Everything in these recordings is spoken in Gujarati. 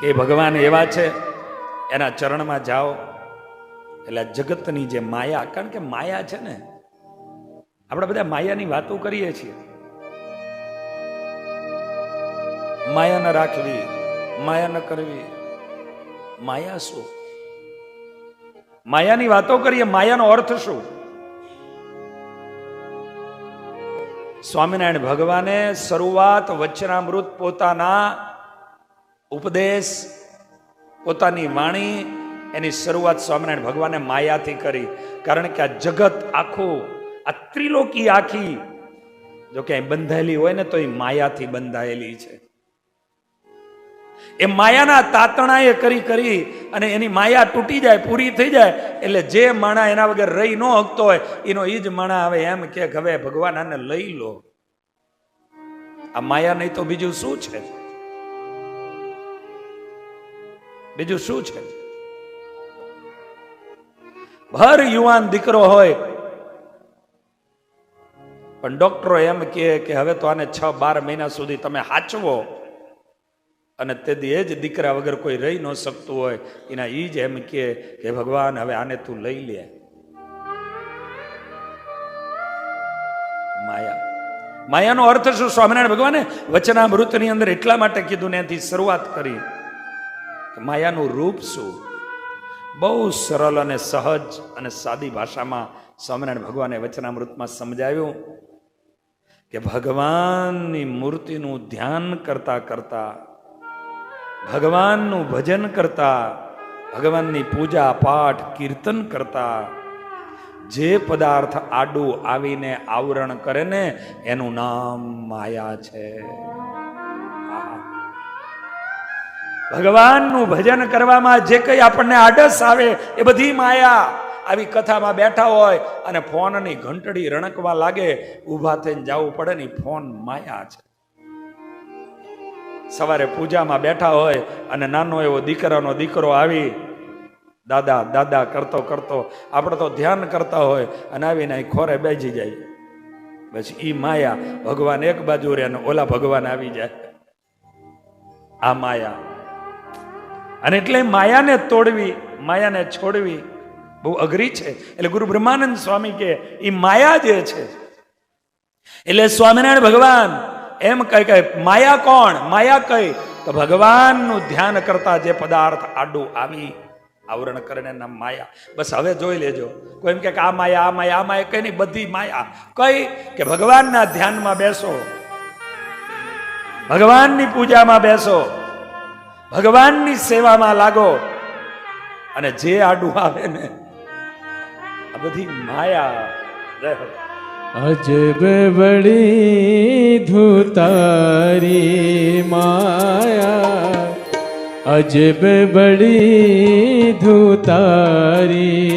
કે ભગવાન એવા છે, એના ચરણમાં જાઓ. એટલે જગતની જે માયા, કારણ કે માયા છે ને, આપણે બધા માયાની વાતો કરીએ છીએ. માયા ન રાખવી, માયા ન કરવી. માયા શું? માયાની વાતો કરીએ, માયાનો અર્થ શું? સ્વામિનારાયણ ભગવાને શરૂઆત વચનામૃત પોતાના ઉપદેશ, પોતાની વાણી, એની શરૂઆત સ્વામિનારાયણ ભગવાને માયાથી કરી. કારણ કે આ જગત આખું, આ ત્રિલોકી આખી, જો ક્યાંય બંધાયેલી હોય ને તો એ માયાથી બંધાયેલી છે. એ માયાના તાતણાએ કરી કરી અને એની માયા તૂટી જાય, પૂરી થઈ જાય, એટલે જે માણા એના વગર રહી ન હકતો હોય, એનો એ જ માણા હવે એમ કે હવે ભગવાન આને લઈ લો. આ માયા નહીં તો બીજું શું છે? બીજું શું છે? ભર યુવાન દીકરો હોય, પણ ડોક્ટરો એમ કહે કે હવે તો આને છ બાર મહિના સુધી તમે હાચવો. અને તેથી એ જ દીકરા વગર કોઈ રહી ન શકતું હોય. એના એ જ એમ કહે કે ભગવાન, હવે આને તું લઈ લે. માયા. માયાનો અર્થ શું? સ્વામિનારાયણ ભગવાને વચનામૃતની અંદર એટલા માટે કીધું ને એથી શરૂઆત કરી. કે માયાનું રૂપ શું બહુ સરળ અને સહજ અને સાદી ભાષામાં સ્વામિનારાયણ ભગવાને વચનામૃતમાં સમજાવ્યું કે ભગવાનની મૂર્તિનું ધ્યાન કરતા કરતા, ભગવાનનું ભજન કરતા, ભગવાનની પૂજા, પાઠ, કીર્તન કરતા, જે પદાર્થ આડું આવીને આવરણ કરે ને, એનું નામ માયા છે. ભગવાનનું ભજન કરવામાં જે કંઈ આપણને આડસ આવે એ બધી માયા આવી કથામાં બેઠા હોય અને ફોનની ઘંટડી રણકવા લાગે, ઊભા થઈને જવું પડે ને ફોન માયા છે. સવારે પૂજામાં બેઠા હોય અને નાનો એવો દીકરાનો દીકરો આવી, દાદા દાદા, કરતો કરતો, આપણે તો ધ્યાન કરતા હોય, અને આવીને ખોરે બેસી જાય. પછી ઈ માયા ભગવાન એક બાજુ રે અને ઓલા ભગવાન આવી જાય. આ માયા અને એટલે માયાને તોડવી, માયાને છોડવી બહુ અઘરી છે. એટલે ગુરુ બ્રહ્માનંદ સ્વામી કે એ માયા જે છે. એટલે સ્વામિનારાયણ ભગવાન એમ કહે કે, માયા કોણ? માયા કઈ? તો ભગવાનનું ધ્યાન કરતા જે પદાર્થ આડું આવી, આવરણ કરીને નામ માયા. બસ હવે જોઈ લેજો. કોઈ એમ કે, આ માયા આ માયા આ માયા. કઈ નહીં, બધી માયા. કઈ કે ભગવાનના ધ્યાનમાં બેસો. ભગવાનની પૂજામાં બેસો. ભગવાનની સેવામાં લાગો. અને જે આડું આવે ને, આ બધી માયા જય અજબ બડી ધૂતારી માયા. અજબ બડી ધૂતારી.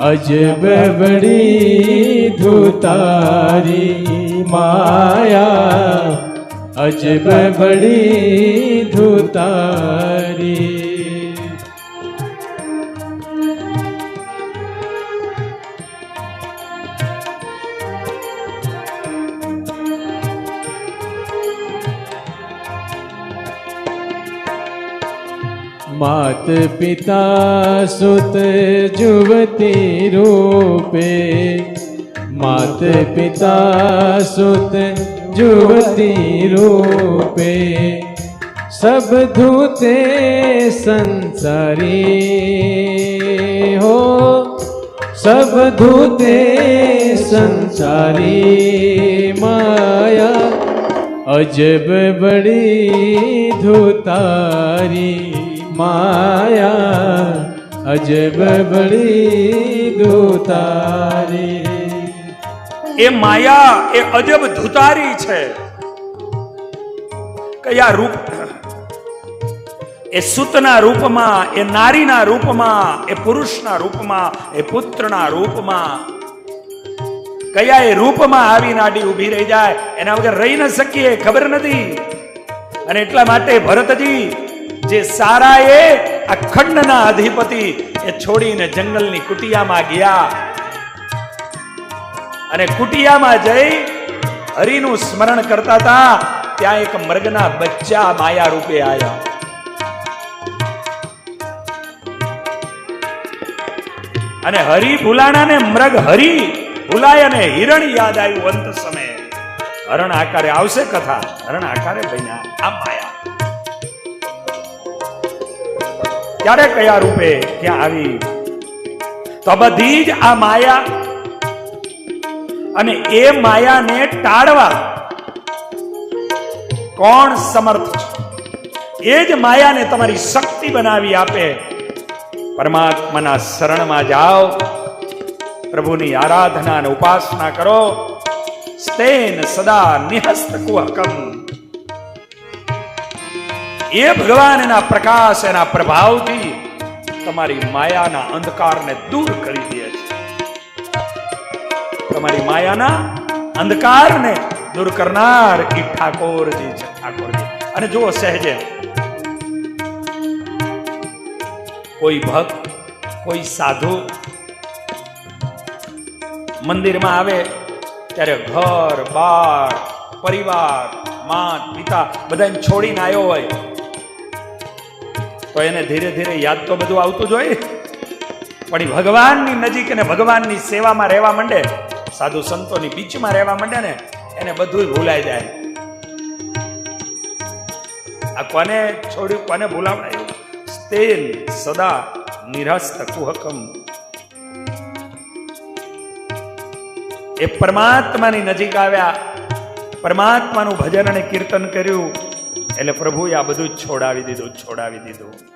અજબ બડી ધૂતારી માયા. અજબ બડી ધૂતારી मात पिता सुत जुवती रूपे मात पिता सुत जुवती रूपे सब धूते संसारी हो सब धूते संसारी माया अजब बड़ी धुतारी माया अजब बड़ी धुतारी એ માયા, એ અજબ ધુતારી છે. કયા રૂપ, એ સૂતના રૂપમાં, એ નારીના રૂપમાં, એ પુરુષના રૂપમાં, એ પુત્રના રૂપમાં. કયા એ રૂપમાં આવી નાડી ઊભી રહી જાય, એના વગર રહી ન શકીએ, ખબર નથી. અને એટલા માટે ભરતજી, જે સારા એ આ ખંડના અધિપતિ, એ છોડીને જંગલની કુટિયામાં ગયા. અને કુટિયામાં જઈ હરિનું સ્મરણ કરતા હતા, ત્યાં એક મૃગના બચ્ચા માયા રૂપે આવ્યા અને હરી ભૂલાણા ને મૃગ હરિ ભૂલાય અને હિરણ યાદ આવ્યું અંત સમયે. હરણ આકારે આવશે કથા, હરણ આકારે બન્યા આ માયા. ક્યારે કયા રૂપે ક્યાં આવી? તો બધી જ આ માયા અને એ માયાને ટાળવા કોણ સમર્થ છે? એ જ માયાને તમારી શક્તિ બનાવી આપે. પરમાત્માના શરણમાં જાઓ, પ્રભુની આરાધના અને ઉપાસના કરો. સ્તેન સદા નિહસ્ત કુહકમ. એ ભગવાનના પ્રકાશ, એના પ્રભાવથી તમારી માયાના અંધકારને દૂર કરી દે. તમારી માયાના અંધકારને દૂર કરનાર ઈ ઠાકોરજી છે, ઠાકોરજી. અને જુઓ સહેજે. કોઈ ભક્ત, કોઈ સાધુ મંદિરમાં આવે ત્યારે ઘર, બાર, પરિવાર, માત, પિતા બધાને છોડીને આવ્યો હોય, તો એને ધીરે ધીરે યાદ તો બધું આવતું જ હોય. પણ ભગવાનની નજીક અને ભગવાનની સેવામાં રહેવા માંડે. સાધુ સંતોની બીચમાં રહેવા માંડે ને, એને બધું ભૂલાઈ જાય. આ કોને છોડ્યું, કોને ભૂલાવડાયું સ્તેન સદા નિરસ્ત કુહકમ. એ પરમાત્માની નજીક આવ્યા. પરમાત્માનું ભજન અને કીર્તન કર્યું. એટલે પ્રભુએ આ બધું જ છોડાવી દીધું છોડાવી દીધું.